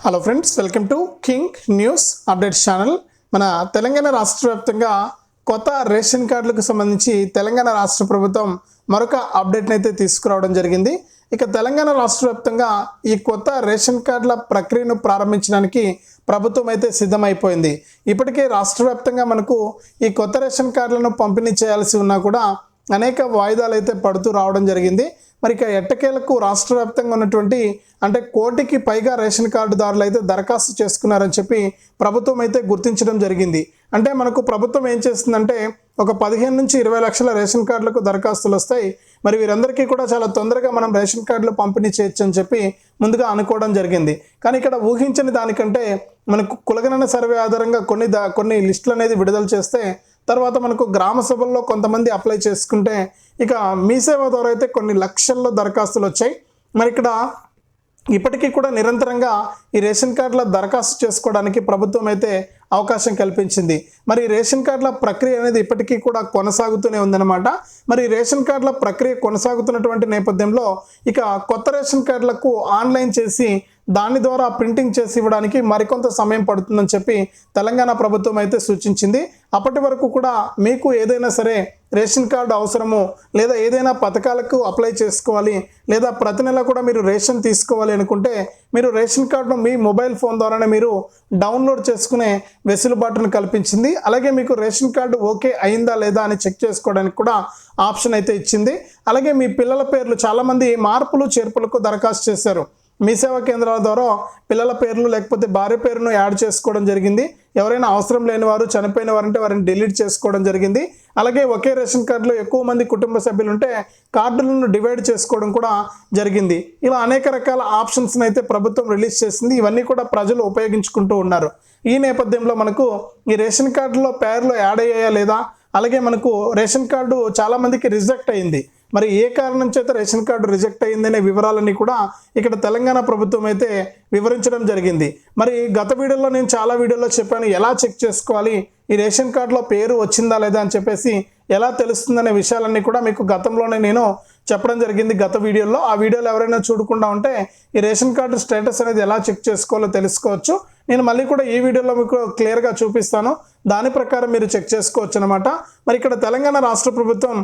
Hello friends welcome to king news updates channel మన తెలంగాణ రాష్ట్ర వ్యాప్తంగా కొత్త రేషన్ కార్డులకు సంబంధించి తెలంగాణ రాష్ట్ర ప్రభుత్వం మరొక అప్డేట్ని అయితే తీసుకురావడం జరిగింది. ఇక తెలంగాణ రాష్ట్ర వ్యాప్తంగా ఈ కొత్త రేషన్ కార్డుల ప్రక్రియను ప్రారంభించడానికి ప్రభుత్వం అయితే సిద్ధమైపోయింది. ఇప్పటికే రాష్ట్ర వ్యాప్తంగా మనకు ఈ కొత్త రేషన్ కార్డులను పంపిణీ చేయాల్సి ఉన్నా కూడా అనేక వాయిదాలు అయితే పడుతూ రావడం జరిగింది. మరి ఇక ఎట్టకేలకు రాష్ట్ర వ్యాప్తంగా ఉన్నటువంటి అంటే కోటికి పైగా రేషన్ కార్డుదారులు అయితే దరఖాస్తు చేసుకున్నారని చెప్పి ప్రభుత్వం అయితే గుర్తించడం జరిగింది. అంటే మనకు ప్రభుత్వం ఏం చేస్తుందంటే ఒక పదిహేను నుంచి ఇరవై లక్షల రేషన్ కార్డులకు దరఖాస్తులు వస్తాయి. మరి వీరందరికీ కూడా చాలా తొందరగా మనం రేషన్ కార్డులు పంపిణీ చేయొచ్చు అని చెప్పి ముందుగా అనుకోవడం జరిగింది. కానీ ఇక్కడ ఊహించని దానికంటే మనకు కులగణన సర్వే ఆధారంగా కొన్ని దా కొన్ని లిస్టులు అనేది విడుదల చేస్తే తర్వాత మనకు గ్రామ సభల్లో కొంతమంది అప్లై చేసుకుంటే ఇక మీ సేవ ద్వారా అయితే కొన్ని లక్షల్లో దరఖాస్తులు వచ్చాయి. మరి ఇక్కడ ఇప్పటికీ కూడా నిరంతరంగా ఈ రేషన్ కార్డుల దరఖాస్తు చేసుకోవడానికి ప్రభుత్వం అయితే అవకాశం కల్పించింది. మరి రేషన్ కార్డుల ప్రక్రియ అనేది ఇప్పటికీ కూడా కొనసాగుతూనే ఉందన్నమాట. మరి రేషన్ కార్డుల ప్రక్రియ కొనసాగుతున్నటువంటి నేపథ్యంలో ఇక కొత్త రేషన్ కార్డులకు ఆన్లైన్ చేసి దాని ద్వారా ప్రింటింగ్ చేసి ఇవ్వడానికి మరికొంత సమయం పడుతుందని చెప్పి తెలంగాణ ప్రభుత్వం అయితే సూచించింది. అప్పటి వరకు కూడా మీకు ఏదైనా సరే రేషన్ కార్డు అవసరము లేదా ఏదైనా పథకాలకు అప్లై చేసుకోవాలి లేదా ప్రతి నెల కూడా మీరు రేషన్ తీసుకోవాలి అనుకుంటే మీరు రేషన్ కార్డును మీ మొబైల్ ఫోన్ ద్వారానే మీరు డౌన్లోడ్ చేసుకునే వెసులుబాటును కల్పించింది. అలాగే మీకు రేషన్ కార్డు ఓకే అయిందా లేదా అని చెక్ చేసుకోవడానికి కూడా ఆప్షన్ అయితే ఇచ్చింది. అలాగే మీ పిల్లల పేర్లు చాలామంది మార్పులు చేర్పులకు దరఖాస్తు చేశారు. మీ సేవా కేంద్రాల ద్వారా పిల్లల పేర్లు లేకపోతే భార్య పేరును యాడ్ చేసుకోవడం జరిగింది. ఎవరైనా అవసరం లేని వారు చనిపోయిన వారంటే వారిని డిలీట్ చేసుకోవడం జరిగింది. అలాగే ఒకే రేషన్ కార్డులో ఎక్కువ మంది కుటుంబ సభ్యులు ఉంటే కార్డులను డివైడ్ చేసుకోవడం కూడా జరిగింది. ఇలా అనేక రకాల ఆప్షన్స్ని అయితే ప్రభుత్వం రిలీజ్ చేసింది. ఇవన్నీ కూడా ప్రజలు ఉపయోగించుకుంటూ ఉన్నారు. ఈ నేపథ్యంలో మనకు ఈ రేషన్ కార్డులో పేర్లు యాడ్ అయ్యాయా లేదా? అలాగే మనకు రేషన్ కార్డు చాలామందికి రిజెక్ట్ అయింది. మరి ఏ కారణం చేత రేషన్ కార్డు రిజెక్ట్ అయిందనే వివరాలన్నీ కూడా ఇక్కడ తెలంగాణ ప్రభుత్వం అయితే వివరించడం జరిగింది. మరి గత వీడియోలో నేను చాలా వీడియోలో చెప్పాను ఎలా చెక్ చేసుకోవాలి ఈ రేషన్ కార్డులో పేరు వచ్చిందా లేదా అని చెప్పేసి ఎలా తెలుస్తుందనే విషయాలన్నీ కూడా మీకు గతంలోనే నేను చెప్పడం జరిగింది. గత వీడియోలో ఆ వీడియోలు ఎవరైనా చూడకుండా ఉంటే ఈ రేషన్ కార్డు స్టేటస్ అనేది ఎలా చెక్ చేసుకోవాలో తెలుసుకోవచ్చు. నేను మళ్ళీ కూడా ఈ వీడియోలో మీకు క్లియర్గా చూపిస్తాను. దాని ప్రకారం మీరు చెక్ చేసుకోవచ్చు అనమాట మరి ఇక్కడ తెలంగాణ రాష్ట్ర ప్రభుత్వం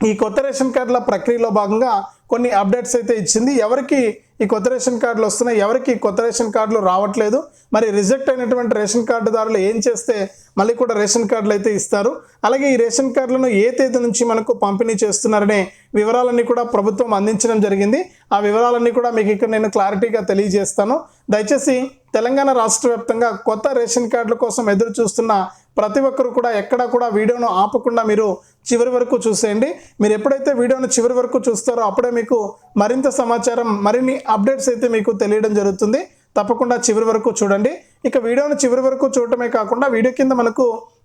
ఈ కొత్త రేషన్ కార్డుల ప్రక్రియలో భాగంగా కొన్ని అప్డేట్స్ అయితే ఇచ్చింది. ఎవరికి ఈ కొత్త రేషన్ కార్డులు వస్తున్నాయి? ఎవరికి కొత్త రేషన్ కార్డులు రావట్లేదు? మరి రిజెక్ట్ అయినటువంటి రేషన్ కార్డుదారులు ఏం చేస్తే మళ్ళీ కూడా రేషన్ కార్డులు అయితే ఇస్తారు? అలాగే ఈ రేషన్ కార్డులను ఏ తేదీ నుంచి మనకు పంపిణీ చేస్తున్నారనే వివరాలన్నీ కూడా ప్రభుత్వం అందించడం జరిగింది. ఆ వివరాలన్నీ కూడా మీకు ఇక్కడ నేను క్లారిటీగా తెలియజేస్తాను. దయచేసి తెలంగాణ రాష్ట్ర వ్యాప్తంగా కొత్త రేషన్ కార్డుల కోసం ఎదురు చూస్తున్న ప్రతి ఒక్కరు కూడా ఎక్కడ కూడా వీడియోను ఆపకుండా మీరు చివరి వరకు చూసేయండి. మీరు ఎప్పుడైతే వీడియోను చివరి వరకు చూస్తారో అప్పుడే మీకు మరింత సమాచారం మరిన్ని అప్డేట్స్ అయితే మీకు తెలియడం జరుగుతుంది. తప్పకుండా చివరి వరకు చూడండి. ఇక వీడియోను చివరి వరకు చూడటమే కాకుండా వీడియో కింద మనకు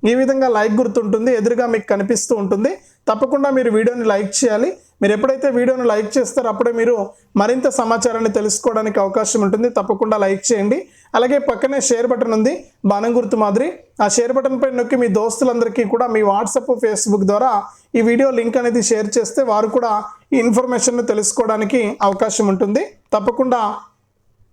ఈ విధంగా లైక్ గుర్తుంటుంది ఎదురుగా మీకు కనిపిస్తూ ఉంటుంది. తప్పకుండా మీరు వీడియోని లైక్ చేయాలి. మీరు ఎప్పుడైతే వీడియోను లైక్ చేస్తారో అప్పుడే మీరు మరింత సమాచారాన్ని తెలుసుకోవడానికి అవకాశం ఉంటుంది. తప్పకుండా లైక్ చేయండి. అలాగే పక్కనే షేర్ బటన్ ఉంది బాణం గుర్తు మాదిరి. ఆ షేర్ బటన్ పై నొక్కి మీ దోస్తులందరికీ కూడా మీ వాట్సాప్ ఫేస్బుక్ ద్వారా ఈ వీడియో లింక్ అనేది షేర్ చేస్తే వారు కూడా ఈ ఇన్ఫర్మేషన్ను తెలుసుకోవడానికి అవకాశం ఉంటుంది. తప్పకుండా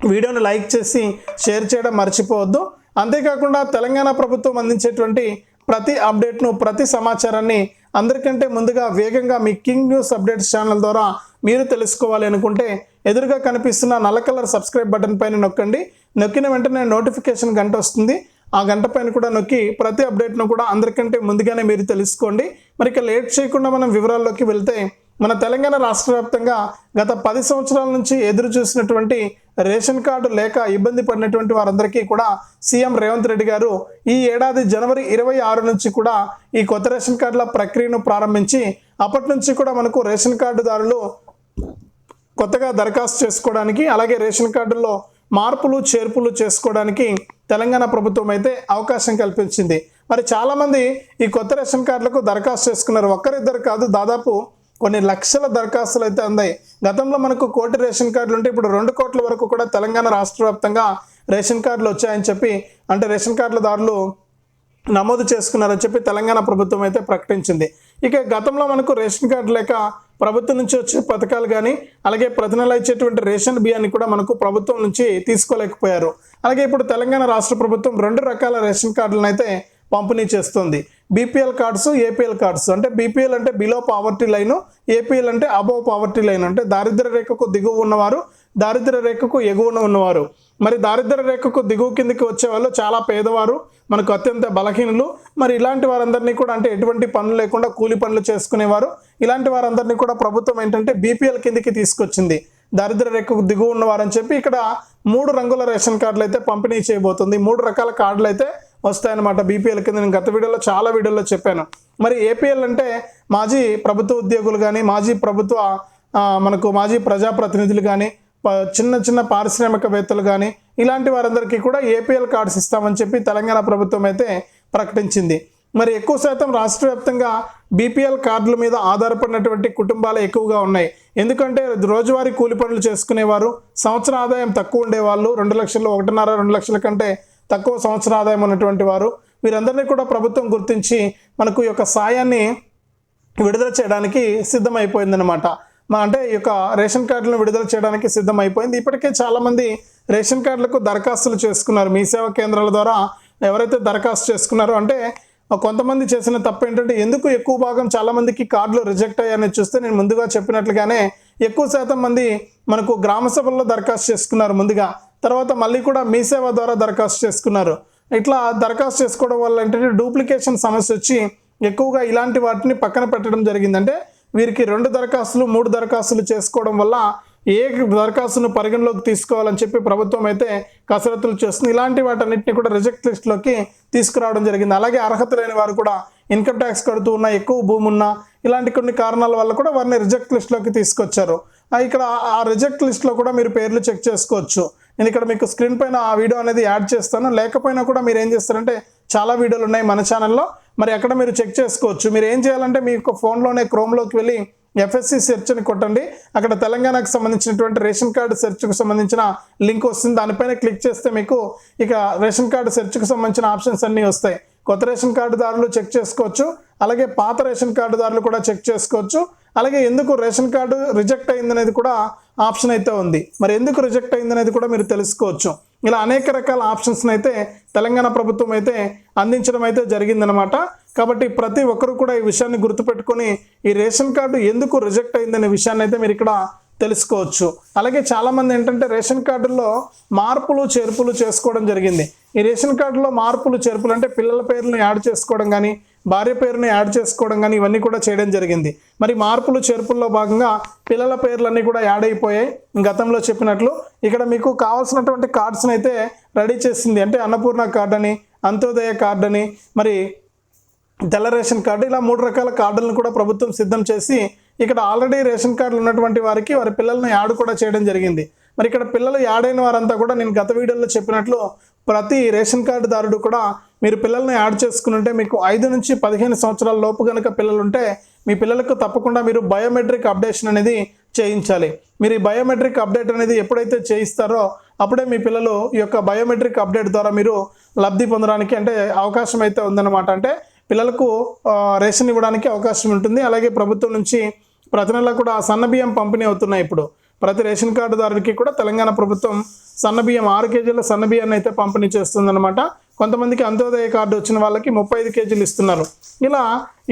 వీడియోని లైక్ చేసి షేర్ చేయడం మర్చిపోవద్దు. అంతేకాకుండా తెలంగాణ ప్రభుత్వం అందించేటువంటి ప్రతి అప్డేట్ను ప్రతి సమాచారాన్ని అందరికంటే ముందుగా వేగంగా మీ కింగ్ న్యూస్ అప్డేట్స్ ఛానల్ ద్వారా మీరు తెలుసుకోవాలి అనుకుంటే ఎదురుగా కనిపిస్తున్న నల్ల కలర్ సబ్స్క్రైబ్ బటన్ పైన నొక్కండి. నొక్కిన వెంటనే నోటిఫికేషన్ గంట వస్తుంది. ఆ గంట పైన కూడా నొక్కి ప్రతి అప్డేట్ను కూడా అందరికంటే ముందుగానే మీరు తెలుసుకోండి. మరి ఇక లేట్ చేయకుండా మనం వివరాల్లోకి వెళ్తే మన తెలంగాణ రాష్ట్ర వ్యాప్తంగా గత పది సంవత్సరాల నుంచి ఎదురు చూసినటువంటి రేషన్ కార్డు లేక ఇబ్బంది పడినటువంటి వారందరికీ కూడా సీఎం రేవంత్ రెడ్డి గారు ఈ ఏడాది జనవరి ఇరవై ఆరు నుంచి కూడా ఈ కొత్త రేషన్ కార్డుల ప్రక్రియను ప్రారంభించి అప్పటి నుంచి కూడా మనకు రేషన్ కార్డుదారులు కొత్తగా దరఖాస్తు చేసుకోవడానికి అలాగే రేషన్ కార్డుల్లో మార్పులు చేర్పులు చేసుకోవడానికి తెలంగాణ ప్రభుత్వం అయితే అవకాశం కల్పించింది. మరి చాలామంది ఈ కొత్త రేషన్ కార్డులకు దరఖాస్తు చేసుకున్నారు. ఒక్కరిద్దరు కాదు దాదాపు కొన్ని లక్షల దరఖాస్తులు అయితే అందాయి. గతంలో మనకు కోటి రేషన్ కార్డులు ఉంటే ఇప్పుడు రెండు కోట్ల వరకు కూడా తెలంగాణ రాష్ట్ర వ్యాప్తంగా రేషన్ కార్డులు వచ్చాయని చెప్పి అంటే రేషన్ కార్డుల దారులు నమోదు చేసుకున్నారని చెప్పి తెలంగాణ ప్రభుత్వం అయితే ప్రకటించింది. ఇక గతంలో మనకు రేషన్ కార్డు లేక ప్రభుత్వం నుంచి వచ్చే పథకాలు కానీ అలాగే ప్రతి నెల ఇచ్చేటువంటి రేషన్ బియ్యాన్ని కూడా మనకు ప్రభుత్వం నుంచి తీసుకోలేకపోయారు. అలాగే ఇప్పుడు తెలంగాణ రాష్ట్ర ప్రభుత్వం రెండు రకాల రేషన్ కార్డులను అయితే పంపిణీ చేస్తుంది. బీపీఎల్ కార్డ్స్ ఏపీఎల్ కార్డ్స్ అంటే బీపీఎల్ అంటే బిలో పావర్టీ లైన్ ఏపీఎల్ అంటే అబవ్ పావర్టీ లైన్ అంటే దారిద్ర్య రేఖకు దిగువ ఉన్నవారు దారిద్ర్య రేఖకు ఎగువన ఉన్నవారు. మరి దారిద్ర్య రేఖకు దిగువ కిందకి వచ్చే వాళ్ళు చాలా పేదవారు మనకు అత్యంత బలహీనులు. మరి ఇలాంటి వారందరినీ కూడా అంటే ఎటువంటి పనులు లేకుండా కూలి పనులు చేసుకునేవారు. ఇలాంటి వారందరినీ కూడా ప్రభుత్వం ఏంటంటే బీపీఎల్ కిందకి తీసుకొచ్చింది. దారిద్ర్య రేఖకు దిగువ ఉన్నవారని చెప్పి ఇక్కడ మూడు రంగుల రేషన్ కార్డులు అయితే పంపిణీ చేయబోతుంది. మూడు రకాల కార్డులు అయితే వస్తాయన్నమాట బీపీఎల్ కింద. నేను గత వీడియోలో చాలా వీడియోలో చెప్పాను. మరి ఏపీఎల్ అంటే మాజీ ప్రభుత్వ ఉద్యోగులు కానీ మాజీ ప్రభుత్వ మనకు మాజీ ప్రజాప్రతినిధులు కానీ చిన్న చిన్న పారిశ్రామికవేత్తలు కానీ ఇలాంటి వారందరికీ కూడా ఏపీఎల్ కార్డ్స్ ఇస్తామని చెప్పి తెలంగాణ ప్రభుత్వం అయితే ప్రకటించింది. మరి ఎక్కువ శాతం రాష్ట్ర వ్యాప్తంగా బీపీఎల్ కార్డుల మీద ఆధారపడినటువంటి కుటుంబాలు ఎక్కువగా ఉన్నాయి. ఎందుకంటే రోజువారీ కూలి పనులు చేసుకునేవారు సంవత్సర ఆదాయం తక్కువ ఉండేవాళ్ళు రెండు లక్షలు ఒకటిన్నర రెండు లక్షల కంటే తక్కువ సంవత్సర ఆదాయం ఉన్నటువంటి వారు వీరందరినీ కూడా ప్రభుత్వం గుర్తించి మనకు ఈ యొక్క సాయాన్ని విడుదల చేయడానికి సిద్ధమైపోయిందనమాట మా అంటే ఈ యొక్క రేషన్ కార్డులను విడుదల చేయడానికి సిద్ధమైపోయింది. ఇప్పటికే చాలామంది రేషన్ కార్డులకు దరఖాస్తులు చేసుకున్నారు. మీ సేవా కేంద్రాల ద్వారా ఎవరైతే దరఖాస్తు చేసుకున్నారో అంటే కొంతమంది చేసిన తప్పు ఏంటంటే ఎందుకు ఎక్కువ భాగం చాలామందికి కార్డులు రిజెక్ట్ అయ్యాయని చూస్తే నేను ముందుగా చెప్పినట్లుగానే ఎక్కువ శాతం మంది మనకు గ్రామ సభల్లో దరఖాస్తు చేసుకున్నారు ముందుగా. తర్వాత మళ్ళీ కూడా మీ సేవ ద్వారా దరఖాస్తు చేసుకున్నారు. ఇట్లా దరఖాస్తు చేసుకోవడం వల్ల ఏంటంటే డూప్లికేషన్ సమస్య వచ్చి ఎక్కువగా ఇలాంటి వాటిని పక్కన పెట్టడం జరిగిందంటే వీరికి రెండు దరఖాస్తులు మూడు దరఖాస్తులు చేసుకోవడం వల్ల ఏ దరఖాస్తును పరిగణలోకి తీసుకోవాలని చెప్పి ప్రభుత్వం అయితే కసరత్తులు చేస్తుంది. ఇలాంటి వాటన్నిటిని కూడా రిజెక్ట్ లిస్ట్లోకి తీసుకురావడం జరిగింది. అలాగే అర్హత లేని వారు కూడా ఇన్కమ్ ట్యాక్స్ కడుతూ ఉన్న ఎక్కువ భూమి ఉన్న ఇలాంటి కొన్ని కారణాల వల్ల కూడా వారిని రిజెక్ట్ లిస్ట్లోకి తీసుకొచ్చారు. ఇక్కడ ఆ రిజెక్ట్ లిస్ట్లో కూడా మీరు పేర్లు చెక్ చేసుకోవచ్చు. నేను ఇక్కడ మీకు స్క్రీన్ పైన ఆ వీడియో అనేది యాడ్ చేస్తాను. లేకపోయినా కూడా మీరు ఏం చేస్తారంటే చాలా వీడియోలు ఉన్నాయి మన ఛానల్లో మరి అక్కడ మీరు చెక్ చేసుకోవచ్చు. మీరు ఏం చేయాలంటే మీ యొక్క ఫోన్లోనే క్రోమ్లోకి వెళ్ళి ఎఫ్ఎస్సి సెర్చ్ అని కొట్టండి. అక్కడ తెలంగాణకు సంబంధించినటువంటి రేషన్ కార్డు సెర్చ్కు సంబంధించిన లింక్ వస్తుంది. దానిపైన క్లిక్ చేస్తే మీకు ఇక రేషన్ కార్డు సెర్చ్కు సంబంధించిన ఆప్షన్స్ అన్నీ వస్తాయి. కొత్త రేషన్ కార్డుదారులు చెక్ చేసుకోవచ్చు. అలాగే పాత రేషన్ కార్డుదారులు కూడా చెక్ చేసుకోవచ్చు. అలాగే ఎందుకు రేషన్ కార్డు రిజెక్ట్ అయిందనేది కూడా ఆప్షన్ అయితే ఉంది. మరి ఎందుకు రిజెక్ట్ అయిందనేది కూడా మీరు తెలుసుకోవచ్చు. ఇలా అనేక రకాల ఆప్షన్స్ని అయితే తెలంగాణ ప్రభుత్వం అయితే అందించడం అయితే జరిగిందనమాట కాబట్టి ప్రతి ఒక్కరు కూడా ఈ విషయాన్ని గుర్తుపెట్టుకొని ఈ రేషన్ కార్డు ఎందుకు రిజెక్ట్ అయిందనే విషయాన్ని అయితే మీరు ఇక్కడ తెలుసుకోవచ్చు. అలాగే చాలామంది ఏంటంటే రేషన్ కార్డుల్లో మార్పులు చేర్పులు చేసుకోవడం జరిగింది. ఈ రేషన్ కార్డులో మార్పులు చేర్పులు అంటే పిల్లల పేర్లను యాడ్ చేసుకోవడం కానీ భార్య పేరుని యాడ్ చేసుకోవడం కానీ ఇవన్నీ కూడా చేయడం జరిగింది. మరి మార్పులు చేర్పుల్లో భాగంగా పిల్లల పేర్లన్నీ కూడా యాడ్ అయిపోయాయి. గతంలో చెప్పినట్లు ఇక్కడ మీకు కావాల్సినటువంటి కార్డ్స్ని అయితే రెడీ చేసింది. అంటే అన్నపూర్ణ కార్డ్ అని అంత్యోదయ కార్డ్ అని మరి తెల్ల రేషన్ కార్డు ఇలా మూడు రకాల కార్డులను కూడా ప్రభుత్వం సిద్ధం చేసి ఇక్కడ ఆల్రెడీ రేషన్ కార్డులు ఉన్నటువంటి వారికి వారి పిల్లల్ని యాడ్ కూడా చేయడం జరిగింది. మరి ఇక్కడ పిల్లలు యాడ్ అయిన వారంతా కూడా నేను గత వీడియోలో చెప్పినట్లు ప్రతి రేషన్ కార్డుదారుడు కూడా మీరు పిల్లల్ని యాడ్ చేసుకుని మీకు ఐదు నుంచి పదిహేను సంవత్సరాల లోపు కనుక పిల్లలు ఉంటే మీ పిల్లలకు తప్పకుండా మీరు బయోమెట్రిక్ అప్డేషన్ అనేది చేయించాలి. మీరు ఈ బయోమెట్రిక్ అప్డేట్ అనేది ఎప్పుడైతే చేయిస్తారో అప్పుడే మీ పిల్లలు ఈ యొక్క బయోమెట్రిక్ అప్డేట్ ద్వారా మీరు లబ్ధి పొందడానికి అంటే అవకాశం అయితే ఉందన్నమాట. అంటే పిల్లలకు రేషన్ ఇవ్వడానికి అవకాశం ఉంటుంది. అలాగే ప్రభుత్వం నుంచి ప్రతి నెల కూడా సన్న బియ్యం పంపిణీ అవుతున్నాయి ఇప్పుడు. ప్రతి రేషన్ కార్డుదారుడికి కూడా తెలంగాణ ప్రభుత్వం సన్న బియ్యం ఆరు కేజీల సన్న బియ్యాన్ని అయితే పంపిణీ చేస్తుందన్నమాట. కొంతమందికి అంత్యోదయ కార్డు వచ్చిన వాళ్ళకి ముప్పై ఐదు కేజీలు ఇస్తున్నారు. ఇలా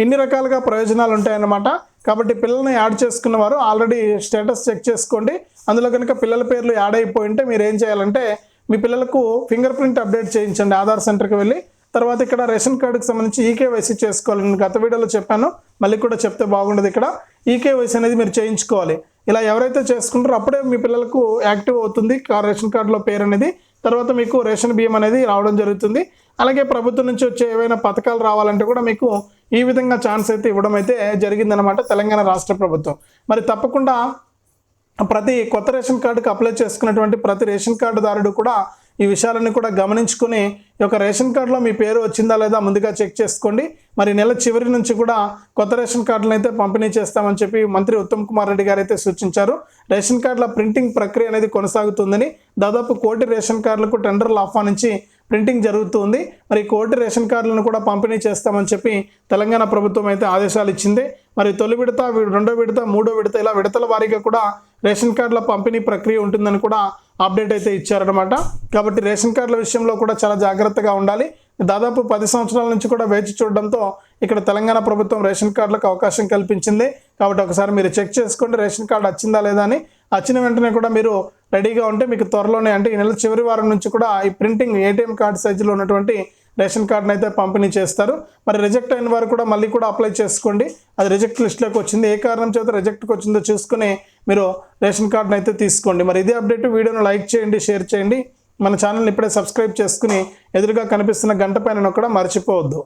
ఇన్ని రకాలుగా ప్రయోజనాలు ఉంటాయన్నమాట. కాబట్టి పిల్లల్ని యాడ్ చేసుకున్న వారు ఆల్రెడీ స్టేటస్ చెక్ చేసుకోండి. అందులో కనుక పిల్లల పేర్లు యాడ్ అయిపోయి ఉంటే మీరు ఏం చేయాలంటే మీ పిల్లలకు ఫింగర్ ప్రింట్ అప్డేట్ చేయించండి ఆధార్ సెంటర్కి వెళ్ళి. తర్వాత ఇక్కడ రేషన్ కార్డుకి సంబంధించి ఈకేవైసీ చేసుకోవాలి నేను గత వీడియోలో చెప్పాను. మళ్ళీ కూడా చెప్తే బాగుండదు ఇక్కడ. ఈకేవైసీ అనేది మీరు చేయించుకోవాలి. ఇలా ఎవరైతే చేసుకుంటారో అప్పుడే మీ పిల్లలకు యాక్టివ్ అవుతుంది. రేషన్ కార్డులో పేరు అనేది. తర్వాత మీకు రేషన్ బియ్యం అనేది రావడం జరుగుతుంది. అలాగే ప్రభుత్వం నుంచి వచ్చే ఏవైనా పథకాలు రావాలంటే కూడా మీకు ఈ విధంగా ఛాన్స్ అయితే ఇవ్వడం అయితే జరిగిందనమాట తెలంగాణ రాష్ట్ర ప్రభుత్వం. మరి తప్పకుండా ప్రతి కొత్త రేషన్ కార్డుకి అప్లై చేసుకున్నటువంటి ప్రతి రేషన్ కార్డుదారుడు కూడా ఈ విషయాలన్నీ కూడా గమనించుకుని ఈ యొక్క రేషన్ కార్డులో మీ పేరు వచ్చిందా లేదా ముందుగా చెక్ చేసుకోండి. మరి నెల చివరి నుంచి కూడా కొత్త రేషన్ కార్డులను అయితే పంపిణీ చేస్తామని చెప్పి మంత్రి ఉత్తమ్ కుమార్ రెడ్డి గారు అయితే సూచించారు. రేషన్ కార్డుల ప్రింటింగ్ ప్రక్రియ అనేది కొనసాగుతుందని దాదాపు కోటి రేషన్ కార్డులకు టెండర్లు ఆహ్వానించి ప్రింటింగ్ జరుగుతుంది. మరి కోటి రేషన్ కార్డులను కూడా పంపిణీ చేస్తామని చెప్పి తెలంగాణ ప్రభుత్వం అయితే ఆదేశాలు ఇచ్చింది. మరి తొలి విడత రెండో విడత మూడో విడత ఇలా విడతల వారీగా కూడా రేషన్ కార్డుల పంపిణీ ప్రక్రియ ఉంటుందని కూడా అప్డేట్ అయితే ఇచ్చారనమాట కాబట్టి రేషన్ కార్డుల విషయంలో కూడా చాలా జాగ్రత్తగా ఉండాలి. దాదాపు పది సంవత్సరాల నుంచి కూడా వేచి చూడడంతో ఇక్కడ తెలంగాణ ప్రభుత్వం రేషన్ కార్డులకు అవకాశం కల్పించింది. కాబట్టి ఒకసారి మీరు చెక్ చేసుకోండి రేషన్ కార్డు వచ్చిందా లేదా అని. వచ్చిన వెంటనే కూడా మీరు రెడీగా ఉంటే మీకు త్వరలోనే అంటే ఈ నెల చివరి వారం నుంచి కూడా ఈ ప్రింటింగ్ ఏటీఎం కార్డు సైజులో ఉన్నటువంటి రేషన్ కార్డును అయితే పంపిణీ చేస్తారు. మరి రిజెక్ట్ అయిన వారు కూడా మళ్ళీ కూడా అప్లై చేసుకోండి. అది రిజెక్ట్ లిస్ట్లోకి వచ్చింది. ఏ కారణం చేత రిజెక్ట్కి వచ్చిందో చూసుకుని మీరు రేషన్ కార్డును అయితే తీసుకోండి. మరి ఇదే అప్డేట్ వీడియోను లైక్ చేయండి షేర్ చేయండి. మన ఛానల్ని ఇప్పుడే సబ్స్క్రైబ్ చేసుకుని ఎదురుగా కనిపిస్తున్న గంట పైన కూడా మర్చిపోవద్దు.